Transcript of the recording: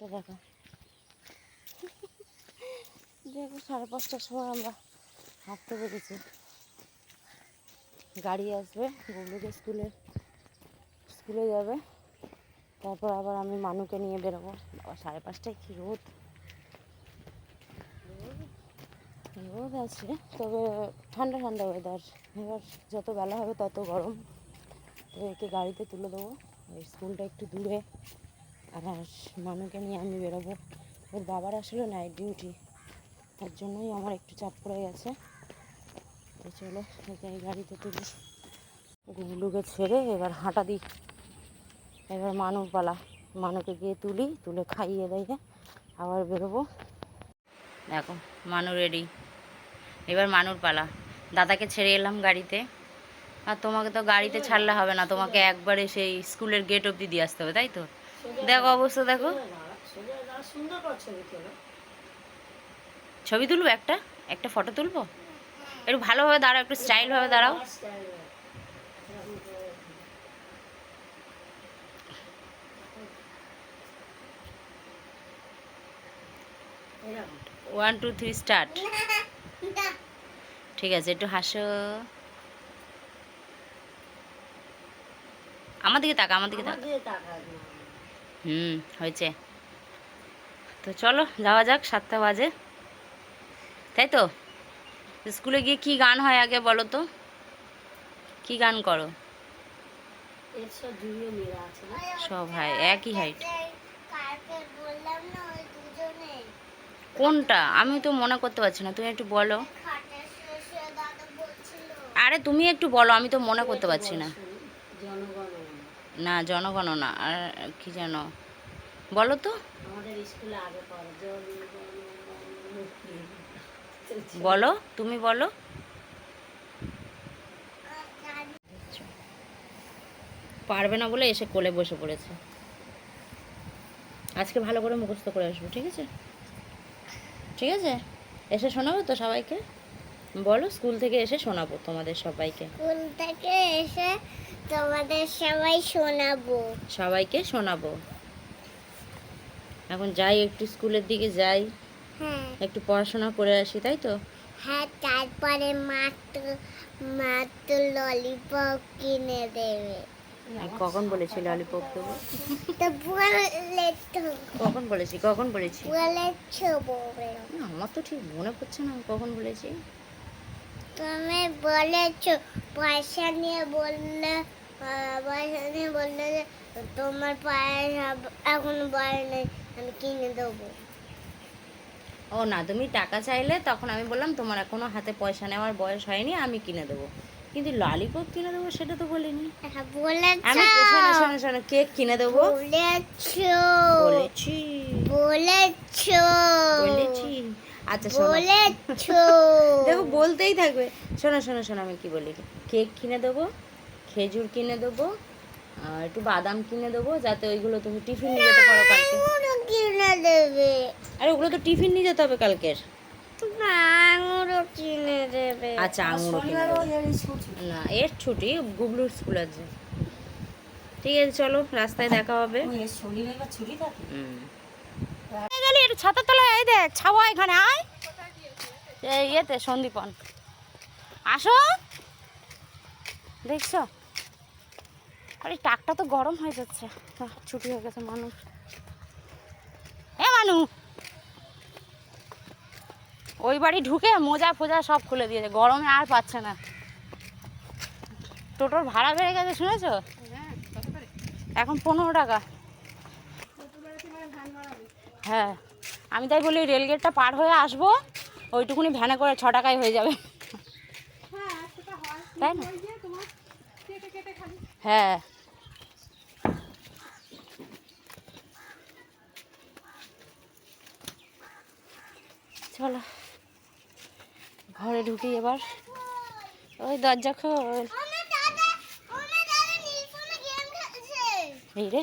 এটা দেখো। দেখো, সাড়ে পাঁচটার সময় আমরা হাঁটতে বেরিয়েছি। গাড়ি আসবে গুবলুকে স্কুলে স্কুলে যাবে। তারপর আবার আমি মানুকে নিয়ে বেরোবো। বাবা, সাড়ে পাঁচটায় কী রোদ? রোদ আছে, তবে ঠান্ডা ঠান্ডা ওয়েদার এবার যত বেলা হবে, তত গরম। তো একে গাড়িতে তুলে দেবো। স্কুলটা একটু দূরে। আর মানুকে নিয়ে আমি বেরোবো। ওর বাবার আসলে নাইট ডিউটি তার জন্যই আমার একটু চাপ পড়ে গেছে। চলো, এই গাড়িতে তুলি। গুবলুকে ছেড়ে এবার হাঁটা দিই। এবার মানু পালা মানুকে গিয়ে তুলি, তুলে খাইয়ে দিয়ে আবার বেরোবো। দেখো, মানু রেডি এবার মানুর পালা দাদাকে ছেড়ে এলাম গাড়িতে। আর তোমাকে তো গাড়িতে ছাড়লে হবে না, তোমাকে একবারে সেই স্কুলের গেট অবধি দিয়ে আসতে হবে, তাই তো? দেখো অবস্থা, দেখো। ছবি তুলবো একটা? একটা ফটো তুলবো? একটু ভালোভাবে দাঁড়াও, একটু স্টাইলভাবে দাঁড়াও। ওয়ান টু থ্রি স্টার্ট ঠিক আছে, একটু হাসো। আমার দিকে তাকা আমার দিকে তাকা হুম হয়েছে। তো চলো যাওয়া যাক সাতটা বাজে। তাই তো? স্কুলে গিয়ে কি গান হয় আগে বলো তো? কি গান করো? সব হাই একই হাইট বললাম না ওই দুজনে? কোনটা? আমি তো মনে করতে পারছি না তুমি একটু বলো। আরে তুমি একটু বলো আমি তো মনে করতে পারছি না। না জনগণনা আর কি যেন বলো তো। আমাদের স্কুলে আগে পড়ে বলো তুমি বলো। পারবে না বলে এসে কোলে বসে পড়েছে। আজকে ভালো করে মুখস্থ করে আসব ঠিক আছে? ঠিক আছে? এসে শোনাবো তো সবাইকে? বলো স্কুল থেকে এসে শোনাবো তোমাদের সবাইকে। স্কুল থেকে এসে তোমাদের সবাই শোনাবো। সবাইকে শোনাবো। এখন যাই একটু স্কুলের দিকে যাই। হ্যাঁ। একটু পড়াশোনা করে আসি তাই তো? হ্যাঁ তারপরে মা তো মা ললিপপ কিনে দেবে। কখন বলেছি ললিপপ দেবো? তো বললে তো কখন বলেছি কখন বলেছি? বলেছ বলে। না, আমার তো ঠিক মনে পড়ছে না কখন বলেছি? তুমি বলেছ পয়সা নিয়ে বললে নিয়ে বললে যে তোমার পয়সা এখন বয় নেই আমি কিনে দেবো। ও না তুমি টাকা চাইলে তখন আমি বললাম তোমার এখনও হাতে পয়সা নেওয়ার বয়স হয়নি আমি কিনে দেবো। কিন্তু ললিপপ কিনে দেবো সেটা তো বলিনি। হ্যাঁ, আমি শোনো শোনো শোনো কেক কিনে দেবো। বলেছি। বলেছ। বলেছি। আচ্ছা দেখো বলতেই থাকবে। শোনো শোনো শোনো আমি কি বলি? কেক কিনে দেবো। খেজুর কিনে দেবো আর একটু বাদাম কিনে দেবো যাতে ওইগুলো তুমি টিফিন নিয়ে যেতে পারো কালকে। কিনে দেবে। আরে ওগুলো তো টিফিন নিয়ে যেতে হবে কালকের। আঙুরও কিনে দেবে। আচ্ছা আঙুরও কিনে না এর ছুটি গুবলুর স্কুল আছে। ঠিক আছে চলো রাস্তায় দেখা হবে। হুম। এই গেলি একটু ছাতার তলায় এই দেখ ছাওয়া এখানে আয়। ইয়েতে সন্দীপন। আসো। দেখছ? আরে টাকটা তো গরম হয়ে যাচ্ছে। ছুটি হয়ে গেছে মানুষ। এ মানু! ওই বাড়ি ঢুকে মোজা ফোজা সব খুলে দিয়েছে গরমে আর পাচ্ছে না। টোটোর ভাড়া বেড়ে গেছে শুনেছো? এখন পনেরো টাকা। হ্যাঁ আমি তাই বলি রেলগেটটা পার হয়ে আসব ওইটুকুনি ভ্যানে করে ছ টাকায় হয়ে যাবে। তাই না? হ্যাঁ। চলো। ঘরে ঢুকি এবার। ওই দরজা খোল। এই রে।